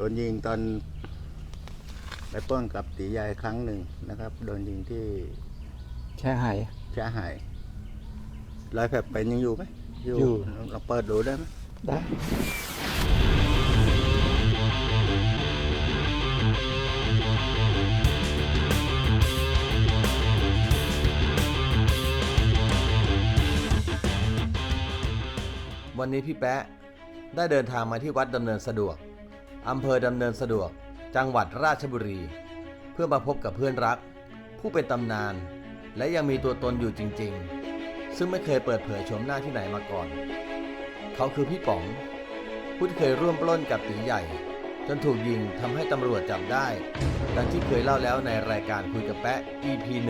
โดนยิงตอนไปปล้นกับตีใหญ่ครั้งหนึ่งนะครับ โดนยิงที่แช่หายแช่หายรอยแผลเป็นยังอยู่ไหมอยู่เราเปิดดูได้ไหมได้วันนี้พี่แป๊ะได้เดินทางมาที่วัดดำเนินสะดวก อำเภอดำเนินสะดวก จังหวัดราชบุรี เพื่อมาพบกับเพื่อนรัก ผู้เป็นตำนาน และยังมีตัวตนอยู่จริง ๆ ซึ่งไม่เคยเปิดเผยโฉมหน้าที่ไหนมาก่อน เขาคือพี่ป๋อง ผู้ที่เคยร่วมปล้นกับตีใหญ่ จนถูกยิงทำให้ตำรวจจับได้ ดังที่เคยเล่าแล้วในรายการคุยกับแป๊ะ EP 1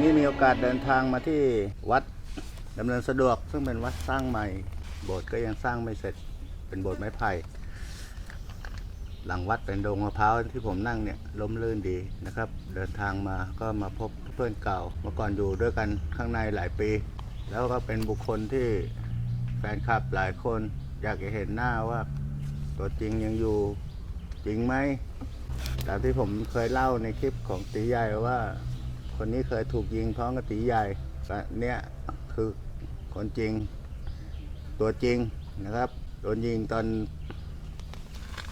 นี่มีโอกาสเดินทางมาที่วัดดำเนินสะดวกซึ่งเป็นวัดสร้างใหม่ โบสถ์ก็ยังสร้างไม่เสร็จเป็นโบสถ์ไม้ไผ่หลังวัดเป็นโดงมะพร้าวที่ผมนั่งเนี่ยล้มลื่นดีนะครับ เดินทางมาก็มาพบเพื่อนเก่า เมื่อก่อนอยู่ด้วยกันข้างในหลายปี แล้วก็เป็นบุคคลที่แฟนคลับหลายคน อยากจะเห็นหน้าว่า ตัวจริงยังอยู่จริงไหมตามที่ผมเคยเล่าในคลิปของตีใหญ่ว่า คนนี้เคยถูกยิงพร้อมกับตีใหญ่เนี่ยคือคนจริง ตัวจริงนะครับ โดนยิงตอน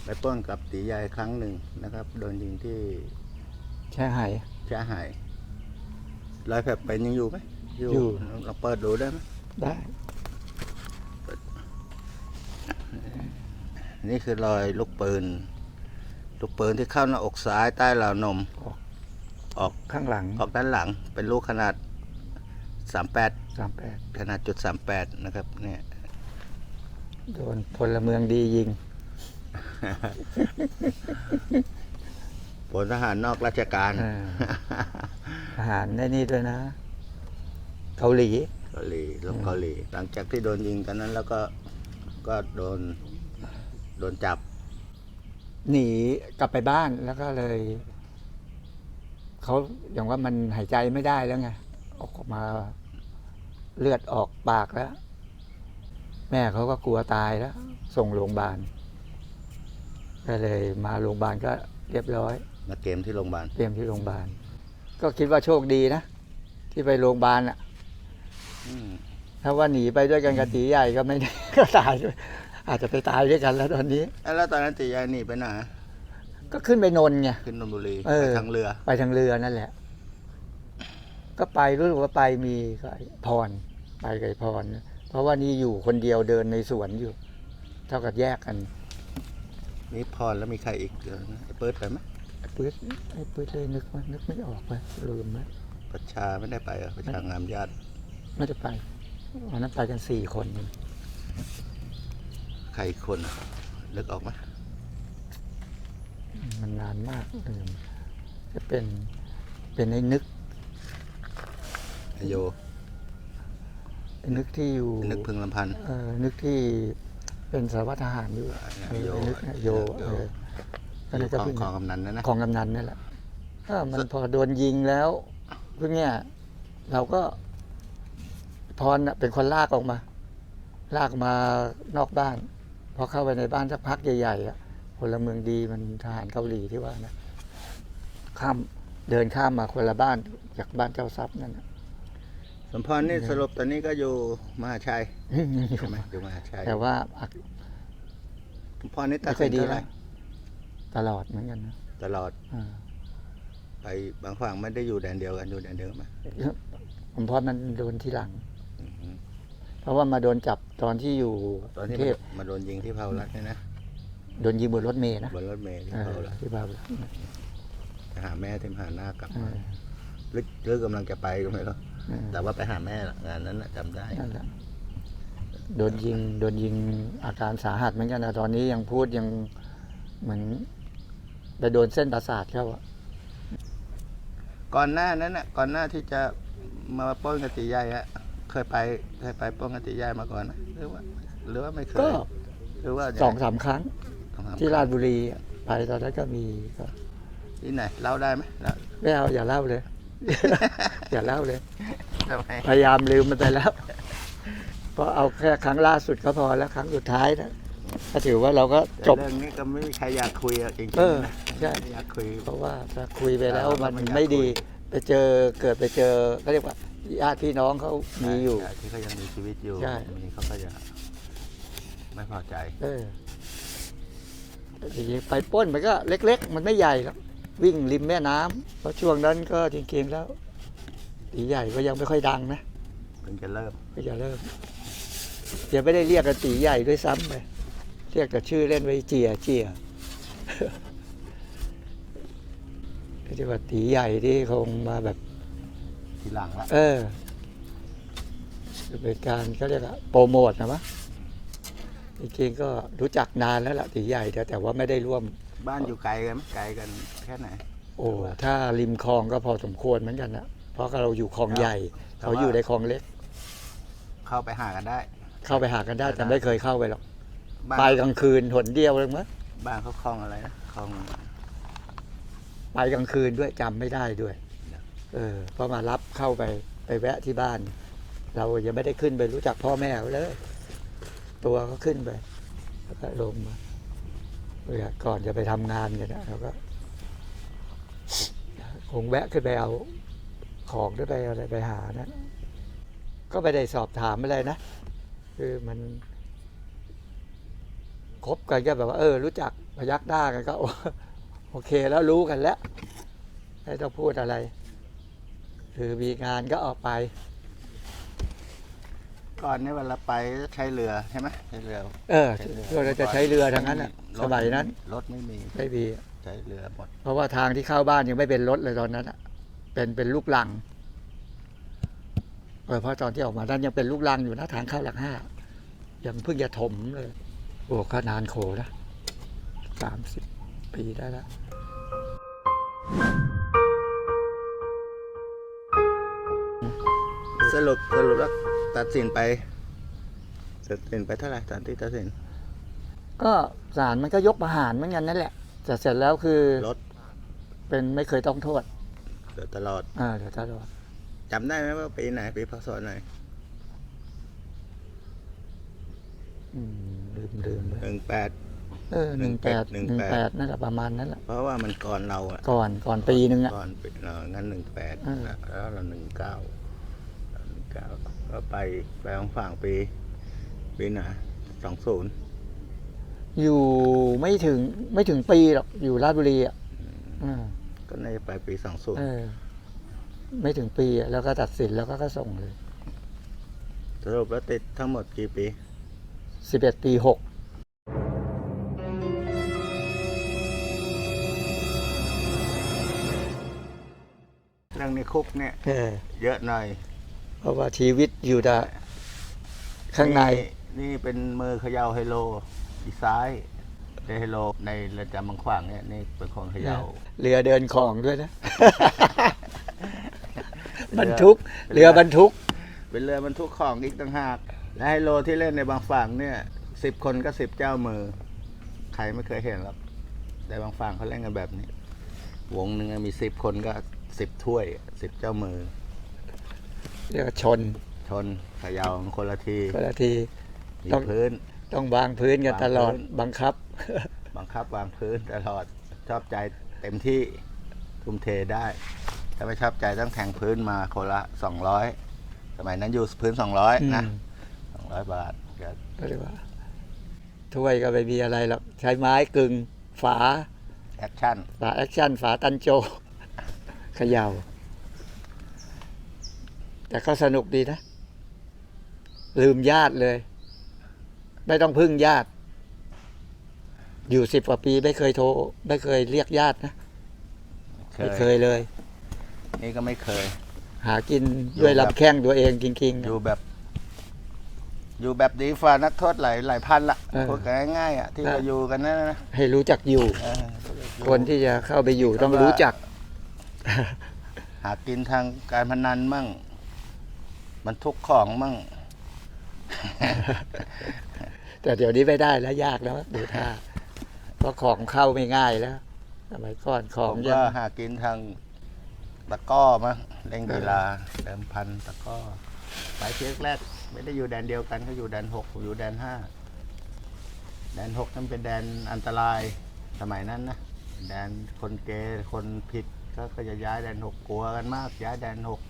ไปปล้นกับตีใหญ่ครั้งหนึ่งนะครับ โดนยิงที่แช่หายแช่หายรอยแผลเป็นยังอยู่ไหมอยู่เราเปิดดูได้ไหมได้ นี่คือรอยลูกปืน ลูกปืนที่เข้าหน้าอกซ้ายใต้เหล่านมออกออกข้างหลัง ออกด้านหลัง เป็นลูกขนาด38สามแปดขนาดจุด38นะครับ เนี่ย โดนพลเมืองดียิง ผลทหารนอกราชการอ่าทหารได้นี่ด้วยนะ เกาหลี เกาหลีลงเกาหลี หลังจากที่โดนยิงตอนนั้น แล้วก็ก็โดน โดนจับ หนีกลับไปบ้านแล้วก็เลย เขาอย่างว่ามันหายใจไม่ได้แล้วไงออกมาเลือดออกปากแล้ว แม่เขาก็กลัวตายแล้ว ส่งโรงพยาบาลก็เลยมาโรงพยาบาลก็เรียบร้อย มาเกมที่โรงพยาบาล เตรียมที่โรงพยาบาล ก็คิดว่าโชคดีนะ ที่ไปโรงพยาบาลอะอืมถ้าว่าหนีไปด้วยกันกับตีใหญ่ก็ไม่ได้ ก็ตายด้วยอาจจะไปตายด้วยกันแล้วตอนนี้ แล้วตอนนั้นตียายหนีไปไหนก็ขึ้นไปนนท์ไง ขึ้นนนทบุรีเออ ไปทางเรือ ไปทางเรือนั่นแหละ ก็ไปรู้สึกว่าไปมีก็ไอ้พร ไปกับไอ้พร เพราะว่านี่อยู่คนเดียวเดินในสวนอยู่ เท่ากับแยกกันมีพรแล้วมีใครอีกเดี๋ยวนะไอ้เปิดไปไหมไอ้ปื๊ดไอ้ปื๊ดเลยนึกว่านึกไม่ออกไปลืมไหมประชาไม่ได้ไปเหรอประชางามญาติไม่ได้ไปวันนั้นไปกันสี่คนใครอีกคนอะนึกออกไหมมันนานมากลืมจะเป็นเป็นไอ้นึก ไอโยไอ้ นึกที่อยู่นึกพึงลำพันธ์เออนึกที่เป็นสารวัตรทหารอยู่อะไอ้โยไอ้นึกน่ะโยโยเออก็อเลยยู่จะของเพิ่งของกำนันนะนะ ของกำนันนี่แหละถ้ามันพอโดนยิงแล้วเพิ่งเนี่ยเราก็พรน่ะเป็นคนลากออกมา ลากมานอกบ้าน พอเข้าไปในบ้านสักพักใหญ่ๆอะพลเมืองดีมันทหารเกาหลีที่ว่านะข้ามเดินข้ามมาคนละบ้านจากบ้านเจ้าทรัพย์นั่นน่ะ สมพรนี่สรุปตอนนี้ก็อยู่มหาชัยใช่ไหมอยู่มหาชัยแต่ว่าอักสมพรนี่ตัไม่ดค่สิอยนดีเท่าไหร่แล้วตลอดเหมือนกันนะตลอดอ่าไปบางฝั่งไม่ได้อยู่แดนเดียวกันอยู่แดนเดียวกันไหมผมพอมันโดนทีหลังอือฮึเพราะว่ามาโดนจับตอนที่อยู่ตอนที่กรุงเทพมาโดนยิงที่เผารัฐเนี่ยนะโดนยิงบนรถเมล์นะบนรถเมล์ที่เอเผาอรัฐที่บาร์ไปหาแม่ที่มหาหน้ากลับเอมาอหรือหรือกำลังจะไปก็ไม่รู้เออ แต่ว่าไปหาแม่งานนั้นน่ะจำได้ นั่นแหละโดนยิงโดนยิงอาการสาหัสเหมือนกันนะตอนนี้ยังพูดยังเหมือนไปโดนเส้นประสาทเข้าอะก่อนหน้านั้นน่ะ ก่อนหน้าที่จะมาปล้นกติใหญ่อะเคยไปเคยไปปล้นกติใหญ่มาก่อนนะหรือว่า หรือว่าไม่เคยก็หรือว่าสองสามครั้งสองสามที่ราชบุรีอะไปตอนนั้นก็มีก็ที่ไหนเล่าได้ไหมเล่าไม่เอาอย่าเล่าเลย อย่าเล่าเลย ทำไมพยายามลืมมันไปแล้วพเพราะเอาแค่ครั้งล่าสุดก็พอแล้วครั้งสุดท้ายนะก็ถือว่าเราก็แต่จบเรื่องนี้ก็ไม่มีใครอยากคุยอะจริงเออๆนะใช่ ไม่อยากคุย เพราะว่าถ้าคุยไปแล้วเราก็มันไม่อยากไม่ดี คุยไปเจอเกิดไปเจอก็เรียกว่าญาติพี่น้องเขามีอยู่ใช่ที่เขายังมีชีวิตอยู่ใช่ มีเขาก็จะไม่พอใจ เออทีนี้ไปปล้นมันก็เล็ก ๆ มันไม่ใหญ่หรอกวิ่งริมแม่น้ำเพราะช่วงนั้นก็จริงๆแล้ว ตีใหญ่ก็ยังไม่ค่อยดังนะเพิ่งจะเริ่มก็จะเริ่มยังไม่ได้เรียกกันตีใหญ่ด้วยซ้ำไปเรียกแต่ชื่อเล่นไว้เจียเจียก็จะว่าตีใหญ่ที่คงมาแบบ ทีหลังละเออคือเป็นการเขาเรียกอะโปรโมทนะมะจริงๆก็รู้จักนานแล้วล่ะตีใหญ่แต่แต่ว่าไม่ได้ร่วม บ้านอยู่ไกลกันไหมไกลกันแค่ไหน โอ้ ถ้าริมคลองก็พอสมควรเหมือนกันนะ เพราะเราอยู่คลองใหญ่แต่เขาว่าอยู่ในคลองเล็ก เข้าไปหากันได้ เข้าไปหากันได้แต่ไม่เคยเข้าไปหรอกบ้านไปกลางคืนหนเดียวเลยมั้งบ้านเขาคลองอะไรนะคลอง ไปกลางคืนด้วยจำไม่ได้ด้วย เออพอมารับเข้าไปไปแวะที่บ้าน เรายังไม่ได้ขึ้นไปรู้จักพ่อแม่เขาเลย ตัวก็ขึ้นไปแล้วก็ลงมาเพื่อก่อนจะไปทำงานกันนะเราก็ คงแวะขึ้นไปเอา ของด้วยไปอะไรไปหานะ ก็ไม่ได้สอบถามอะไรนะ คือมันคบกันก็แบบว่าเออ รู้จักพยักหน้ากันก็ โอเคแล้วรู้กันแล้วไม่ต้องพูดอะไร คือมีงานก็ออกไป ก่อนนี้เวลาไปใช้เรือใช่ไหมใช้เรือเออเราจะใช้เรือทางนั้นอะรสถมัยนั้น รถไม่มีไม่มีใช้เรือหมดเพราะว่าทางที่เข้าบ้านยังไม่เป็นรถเลยตอนนั้นอะ เป็นเป็นลูกลังเออเพราะตอนที่ออกมานั้นยังเป็นลูกลังอยู่นะทางเข้าหลักห้ายังเพิ่งจะถมเลย โอ้ก็นานโขนะสามสิบปีได้แล้วสรุปสรุปแล้วตัดสินไปตัดสินไปเท่าไหร่ตอนที่ตัดสิน ก็ศาลมันก็ยกประหารเหมือนกันนั่นแหละแต่เสร็จแล้วคือรถเป็นไม่เคยต้องโทษ เดือตลอดอ่าเดี๋ยวตลอดจำได้ไหมว่าปีไหนปีพศไหนอืมลืมลืมไปหนึ่งแปดเออหนึ่งแปด18หนึ่งแปดนั่นแหละประมาณนั้นแหละเพราะว่ามันก่อนเราอะก่อนก่อนปีหนึ่งอะก่อนปีเอองั้นหนึ่งแปดอืมแล้วเราหนึ่งเก้าหนึ่งเก้าก็ไปไปของฝั่งปี ปีไหนสองศูนย์อยู่ไม่ถึงไม่ถึงปีหรอกอยู่ราชบุรีอะอืม ก็น่าจะไปปีสองศูนย์เออ ไม่ถึงปีอะแล้วก็ตัดสินแล้วก็ก็ส่งเลยสรุปแล้วติดทั้งหมดกี่ปี สิบเอ็ดปีหกเรื่องในคุกเนี่ย เออ เยอะหน่อยเพราะว่าชีวิตอยู่แต่ข้างใน นี่เป็นมือเขย่าไฮโลอีซ้าย ในไฮโลในเรือนจำบางขวางเนี่ยนี่เป็นคนเขย่าเรือเดินของด้วยนะ บรรทุกเรือบรรทุก เป็นเรือบรรทุกของอีกต่างหากและไฮโลที่เล่นในบางฝั่งเนี่ยสิบคนก็สิบเจ้ามือ ใครไม่เคยเห็นหรอกแต่บางฝั่งเขาเล่นกันแบบนี้ วงหนึ่งมีสิบคนก็สิบถ้วยสิบเจ้ามือ เรียกว่าชนชนเขย่าคนละทีก็ละที มีต้อง พื้น ต้องวางพื้นกันตลอดวางพื้นบังคับ บังคับวางพื้นตลอด ชอบใจเต็มที่ทุ่มเทได้ ถ้าไม่ชอบใจต้องแทงพื้นมาคนละสองร้อยสมัยนั้นอยู่พื้นสองร้อยนะอืมสองร้อยบาทก็ก็เรียกว่าถ้วยก็ไม่มีอะไรหรอกใช้ไม้กึ่งฝาแอคชั่นฝาแอคชั่นฝาตันโจเขย่า แต่ก็สนุกดีนะ ลืมญาติเลย ไม่ต้องพึ่งญาติ อยู่สิบกว่าปีไม่เคยโทร ไม่เคยเรียกญาตินะเคไม่ยเคยเลย นี่ก็ไม่เคย หากินอยู่ด้วยแบบลำแข้งตัวเองจริงๆ อยู่นะแบบ อยู่แบบดีฝ่านักโทษหลายหลายพันละเออพูดกันง่ายๆอะที่ครับเราอยู่กันนั่นนะให้รู้จักอยู่เออคนที่จะเข้าไปอยู่ต้องรู้จัก หากินทางการพนันมั่งบรรทุกของมั่ง แต่เดี๋ยวนี้ไม่ได้แล้วยากแล้วดูท่าเพราะของเข้าไม่ง่ายแล้วสมัยก่อนขผองมยัก็ง หากินทางตะกร้อมั้งเล่นกีฬาเดิมพันตะกร้อไปเชือกแรก ไม่ได้อยู่แดนเดียวกันเขาอยู่แดนหกผมอยู่แดนห้าแดนหกนั่นเป็นแดนอันตรายสมัยนั้นนะแดนคนเกย์คนผิดก็ก็จะย้ายแดนหกกลัวกันมาก ย้ายแดนหก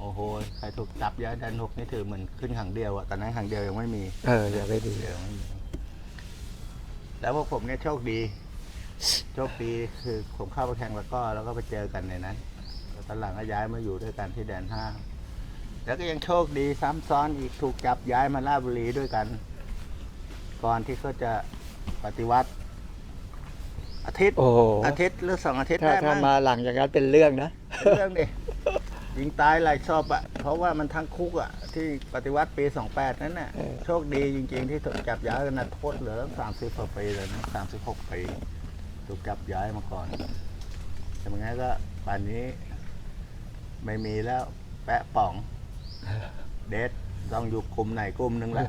โอ้โห ใครถูกจับย้ายแดนหกนี่ถือเหมือนขึ้นขังเดียวอะตอนนั้นขังเดียวยังไม่มีเอออย่าไปดีเดี๋ยวไม่มีแล้วพวกผมเนี่ยโชคดี โชคดีคือผมเข้าไปแข่งแล้วก็แล้วก็ไปเจอกันในนั้นแล้วตอนหลังก็ย้ายมาอยู่ด้วยกันที่แดนห้าแล้วก็ยังโชคดีซ้ำซ้อนอีกถูกจับย้ายมาลาดบุรีด้วยกัน ก่อนที่เขาจะปฏิวัติ อาทิตย์โอ้โหอาทิตย์หรือสองอาทิตย์ถ้าได้ถ้ามั้งมาหลังจากนั้นเป็นเรื่องนะเป็นเรื่องดิ ยิงตายหลายชอบอะเพราะว่ามันทั้งคุกอะที่ปฏิวัติปี 28 นั้นน่ะเออโชคดีจริง ๆ ที่ถูกจับย้ายกันนะโทษเหลือตั้ง30กว่าปีเลยนะ36 ปี ถูกจับย้ายมาก่อนแต่ไม่งั้นก็ป่านนี้ ไม่มีแล้วแปะป่อง เดทต้องอยู่กลุ่มไหนกลุ่มหนึงแหละ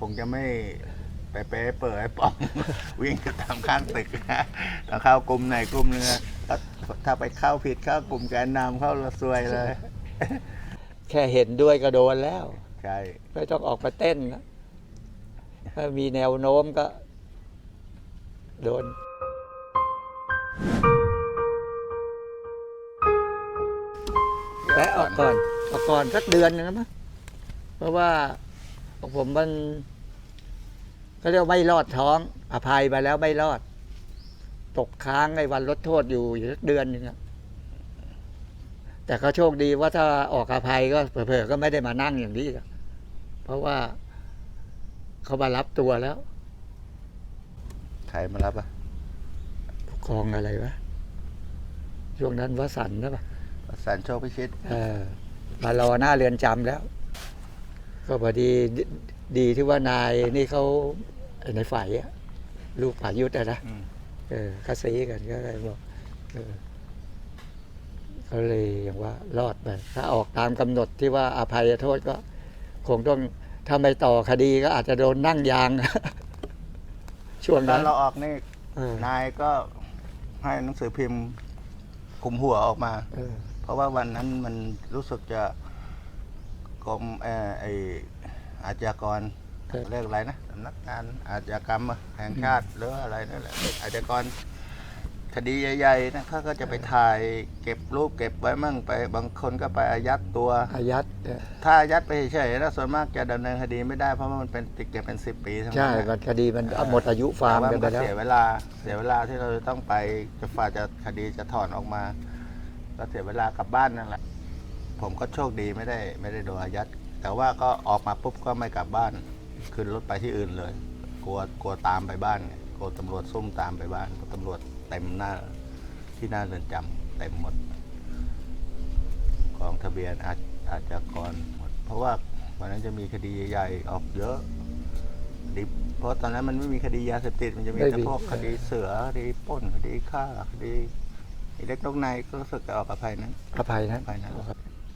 คงจะไม่ไป เป๊ะเปิดไอ้ป่อง วิ่งตามข้างตึกนะถ้าเข้ากลุ่มไหนกลุ่มหนึงอะถ้าถ้าไปเข้าผิดเข้ากลุ่มแกนนำเข้าละซวยเลย แค่เห็นด้วยก็โดนแล้ว ใช่ไม่ต้องออกมาเต้นนะถ้ามีแนวโน้มก็ โดนแปะออกก่อน ออกก่อนสักเดือนหนึงนะมั้งเพราะว่าของผมมัน เขาเรียกว่าไม่รอดท้อง อภัยไปแล้วไม่รอด ตกค้างในวันลดโทษอยู่อยู่สักเดือนหนึ่งอะแต่ก็โชคดีว่าถ้าออกอภัยก็เผลอๆก็ไม่ได้มานั่งอย่างนี้อะเพราะว่าเขามารับตัวแล้วใครมารับอะผู้กองอะไรวะช่วงนั้นวสันต์นะปะสันโชคพิชิตเออมารอหน้าเรือนจำแล้ว ก็พอดีดดีที่ว่านายนี่เขาไอ้ ในฝ่ายอะลูกป่ายุทธอะนะอืมเออคาซีกันก็เลยบอกเออเขาเลยอย่างว่ารอดไปถ้าออกตามกำหนดที่ว่าอภัยโทษก็ คงต้องถ้าไม่ต่อคดีก็อาจจะโดนนั่งยาง ช่วงตอนั้นนเราออกนี่เออนายก็ให้หนังสือพิมพ์คลุมหัวออกมา เออเพราะว่าวันนั้นมันรู้สึกจะกรมเอ่อไออาชญากรครับ เรียกอะไรนะสำนักงานอาชญากรรมแห่งชาติหรืออะไรนั่นแหละอาชญากรคดีใหญ่ๆนะเขาก็จะไปถ่ายเก็บรูปเก็บไว้มั่งไป บางคนก็ไปอายัดตัว อายัดเออถ้าอายัดไปเฉยๆแล้วส่วนมากจะดำเนินคดีไม่ได้เพราะว่ามันเป็นติดเก็บเป็นสิบปีทั้งใช่นั้นมันนะคดีมันหมดอายุฟาร์มแต่ว่ากันไปก็แล้วเสียเวลาเสียเวลาที่เราจะต้องไปจะฝ่าจะคดีจะถอนออกมา ก็เสียเวลากลับบ้านนั่นแหละผมก็โชคดีไม่ได้ ไม่ได้โดนอายัดแต่ว่าก็ออกมาปุ๊บก็ไม่กลับบ้าน ขึ้นรถไปที่อื่นเลย กลัวกลัวตามไปบ้านไงกลัวตำรวจซุ่มตามไปบ้านเพราะตำรวจเต็มหน้าที่หน้าเรือนจำเต็มหมดกองทะเบียนอาอาชญากรหมด เพราะว่าวันนั้นจะมีคดีใหญ่ๆออกเยอะคดีเพราะตอนนั้นมันไม่มีคดียาเสพติดมันจะมีไม่แต่มีพวกคดีเสือคดีปล้นคดีฆ่าคดีอิเล็กนกในก็รู้สึกจะออกอภัยนั้นอภัยนะอภัยนั้น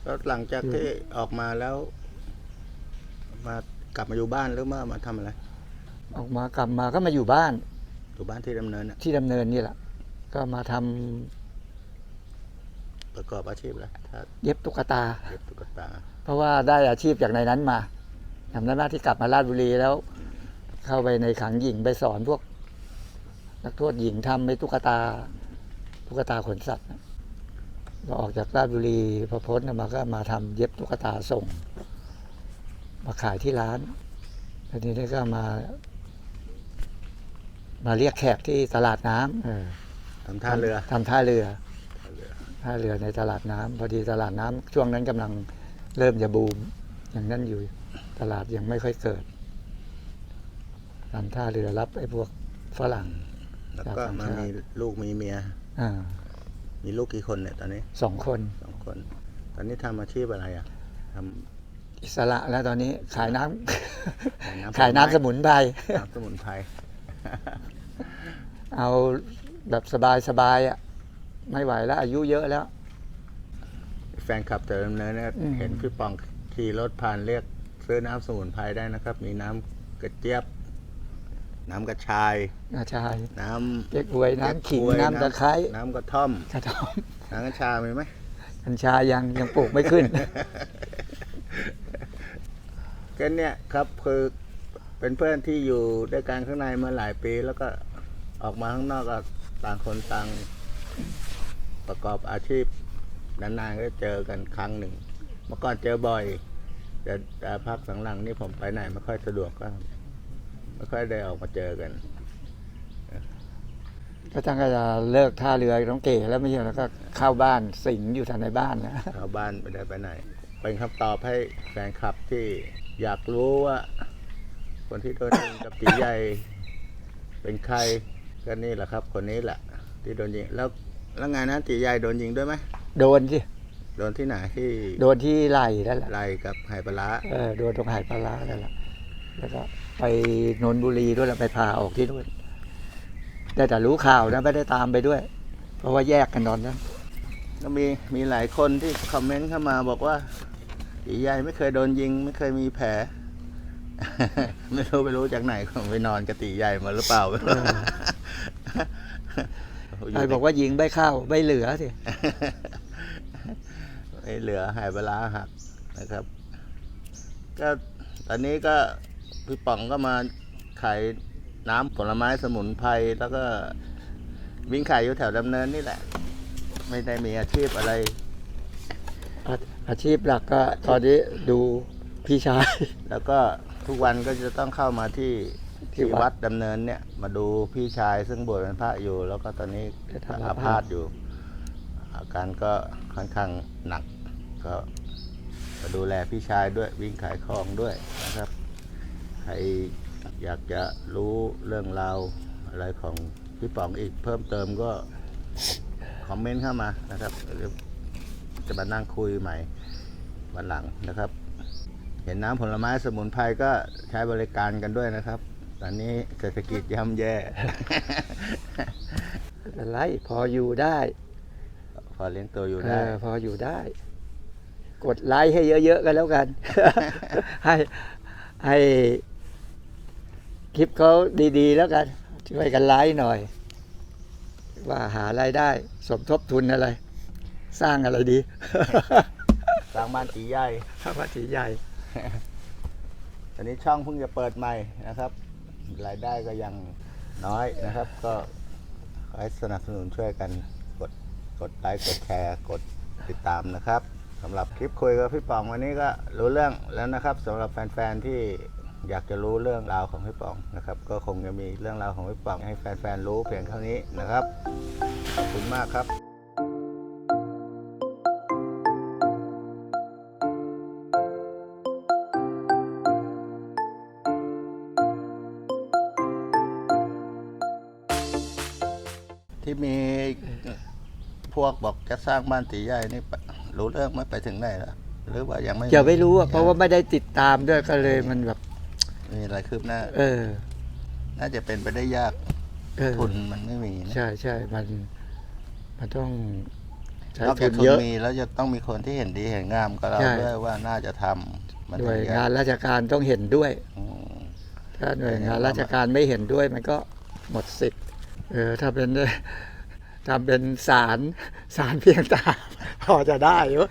แล้วหลังจากที่ออกมาแล้วมา กลับมาอยู่บ้านหรือมามาทำอะไร ออกมากลับมาก็มาอยู่บ้านอยู่บ้านที่ดำเนินน่ะที่ดำเนินนี่แหละ ก็มาทำประกอบอาชีพอะไรถ้าเย็บตุ๊กตา เย็บตุ๊กตาเพราะว่าได้อาชีพจากในนั้นมาจำได้ไหมที่กลับมาราชบุรีแล้ว เข้าไปในขังหญิงไปสอนพวก นักโทษหญิงทำในตุ๊กตาตุ๊กตาขนสัตว์นะก็ออกจากราชบุรีพอพ้นมาก็มาทำเย็บตุ๊กตาส่ง มาขายที่ร้านแล้วทีนี้ก็มา มาเรียกแขกที่ตลาดน้ำเออทำท่าเรือทำท่าเรือ ท่าเรือ ท่าเรือในตลาดน้ำพอดีตลาดน้ำช่วงนั้นกำลังเริ่มจะบูม อย่างนั้นอยู่ตลาดยังไม่ค่อยเกิดทำท่าเรือรับไอ้พวกฝรั่ง แล้วก็จากต่างมาชาติมีลูกมีเมีย อ่ามีลูกกี่คนเนี่ยตอนนี้สองคน สองคน ตอนนี้ทำอาชีพอะไรอะท อิสระแล้วตอนนี้ขายน้ำำขายน้ำสมุนไพรน้ำสมุนไพรเอาแบบสบายๆอะ ไม่ไหวแล้ว อายุเยอะแล้ว แฟนคลับเติมเนินเนี่ยอืมเห็นพี่ปองขี่รถผ่านเรียกซื้อน้ำสมุนไพรได้นะครับ มีน้ำกระเจี๊ยบ น้ำกระชายอาชาย น้ำเก๊กฮวยน้ำขิงเก๊กฮวยน้ำตะไคร้น้ำกระท่อมกระท่อมน้ำกัญชามีไหมกัญชายังยังปลูกไม่ขึ้น ก็เนี่ยครับคือเป็นเพื่อนที่อยู่ด้วยกันข้างในมาหลายปี แล้วก็ออกมาข้างนอกก็ต่างคนต่างประกอบอาชีพนานๆก็เจอกันครั้งหนึ่ง เมื่อก่อนเจอบ่อย แต่แต่พักหลังๆนี่ผมไปไหนไม่ค่อยสะดวกก็ไม่ค่อยได้ออกมาเจอกันก็ตั้งแต่เลิกท่าเรือน้องเก๋แล้วไม่ใช่แล้วก็เข้าบ้านสิงอยู่ทางในบ้านนะชาวบ้านไม่ได้ไปไหน เป็นคำตอบให้แฟนคลับที่อยากรู้ว่า คนที่โดนยิงกับตีใหญ่ เป็นใครก็นี่แหละครับ คนนี้แหละที่โดนยิงแล้วแล้วไงนะตีใหญ่โดนยิงด้วยไหมโดนสิโดนที่ไหนที่โดนที่ไหล่นั่นแหละไรกับไหปลาร้าเออโดนตรงหายปลาร้านั่นแหละแล้วก็ไปนนทบุรีด้วยแล้วไปพาออกที่นู่นได้แต่รู้ข่าวนะไม่ได้ตามไปด้วย เพราะว่าแยกกันตอนนั้น ก็มีมีหลายคนที่คอมเมนต์เข้ามาบอกว่าตีใหญ่ไม่เคยโดนยิง ไม่เคยมีแผล ไม่รู้ไปรู้จากไหนคงไปนอนกับตีใหญ่มาหรือเปล่าใครบอกว่ายิงไม่เข้าไม่เหลือสิไม่เหลือหายปลาร้าหักนะครับ ก็ตอนนี้ก็พี่ป๋องก็มาขายน้ำผลไม้สมุนไพรแล้วก็วิ่งขายอยู่แถวดำเนินนี่แหละ ไม่ได้มีอาชีพอะไร อาอาชีพหลักก็ตอนนี้ดูพี่ชาย แล้วก็ทุกวันก็จะต้องเข้ามาที่ที่ที่วัด วัดดำเนินเนี่ย มาดูพี่ชายซึ่งบวชเป็นพระอยู่ แล้วก็ตอนนี้ได้ทำอาอาพาพาธ ธอยู่ อาการก็ค่อนข้างหนัก ก็มาดูแลพี่ชายด้วยวิ่งขายของด้วยนะครับ ใครอยากจะรู้เรื่องราวอะไรของพี่ป๋องอีกเพิ่มเติมก็ คอมเมนต์เข้ามานะครับเดี๋ยวจะมานั่งคุยใหม่วันหลังนะครับ เห็นน้ำผลไม้สมุนไพรก็ใช้บริการกันด้วยนะครับ ตอนนี้เศรษฐกิจย่ำแย่ไม่เป็นไรพออยู่ได้พอเลี้ยงตัวอยู่เอได้อพออยู่ได้ กดไลค์ให้เยอะๆกันแล้วกัน ให้ให้คลิปเขาดีๆแล้วกัน ช่วยกันไลค์หน่อย ว่าหารายได้ สมทบทุนอะไร สร้างอะไรดี สร้างบ้านตีใหญ่ข้าพทีใหญ่ ตอนนี้ช่องเพิ่งจะเปิดใหม่นะครับ รายได้ก็ยังน้อยนะครับ ก็ขอให้สนับสนุนช่วยกันกดกดไลค์กดแชร์กดติดตามนะครับสำหรับคลิปคุยกับพี่ป๋องวันนี้ก็รู้เรื่องแล้วนะครับสำหรับแฟนๆที่ อยากจะรู้เรื่องราวของพี่ป๋องนะครับ ก็คงจะมีเรื่องราวของพี่ป๋องให้แฟนๆรู้เพียงเท่านี้นะครับ ขอบคุณมากครับที่มีพวกบอกจะสร้างบ้านตีใหญ่นี่รู้เรื่องไหม่ไปถึงไหนแล้วหรือว่ายังไม่จะไม่รู้อะเพราะว่าไม่ได้ติดตามด้วยก็เลยมันแบบ มีอะไรคืบหน้า เออ น่าจะเป็นไปได้ยากเออ ทุนมันไม่มีนะใช่ใช่มัน มันต้องใช้นอกทุจากนทุนเยอะ มีแล้วจะต้องมีคนที่เห็นดีเห็นงามกับเราใช่ ด้วยว่าน่าจะทำมันหน่วยถึจะงานราชการต้องเห็นด้วย อืม ถ้าหน่วยงานราชการไม่เห็นด้วยมันก็หมดสิทธิ์ เออ ถ้าเป็น ทำเป็นศาลศาลเพียงตา พอจะได้อยู่